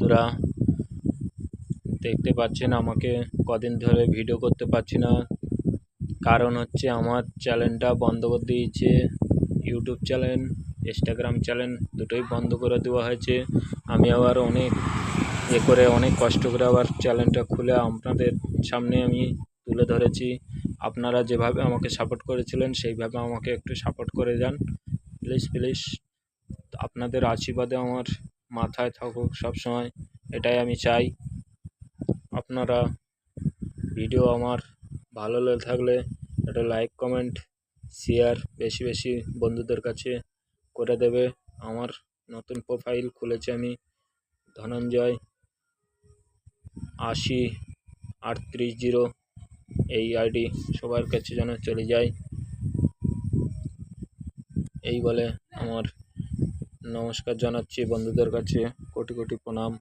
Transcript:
বন্ধুরা, দেখতে পাচ্ছেন আমাকে, কদিন ধরে ভিডিও করতে পারছি না। কারণ হচ্ছে আমার চ্যানেলটা বন্ধ করে দিয়েছে। ইউটিউব চ্যানেল ইনস্টাগ্রাম চ্যানেল দুটোই বন্ধ করে দেওয়া হয়েছে। আমি আবার অনেক এ করে, অনেক কষ্ট করে আবার চ্যানেলটা খুলে আপনাদের সামনে আমি তুলে ধরেছি। আপনারা যেভাবে আমাকে সাপোর্ট করেছিলেন, সেইভাবে আমাকে একটু সাপোর্ট করে যান। প্লিজ প্লিজ আপনাদের আশীর্বাদে আমার মাথায় থাকুক সব সময় এটাই আমি চাই। আপনারা ভিডিও আমার ভালো লেগে থাকলে একটা লাইক কমেন্ট শেয়ার বেশি বেশি বন্ধুদের কাছে করে দেবে। আমার নতুন প্রোফাইল খুলেছি আমি, ধনঞ্জয় আশি আটত্রিশ জিরো, এই আইডি সবার কাছে যেন চলে যায়। এই বলে আমার নমস্কার জানাচ্ছি বন্ধুদের কাছে কোটি কোটি প্রণাম।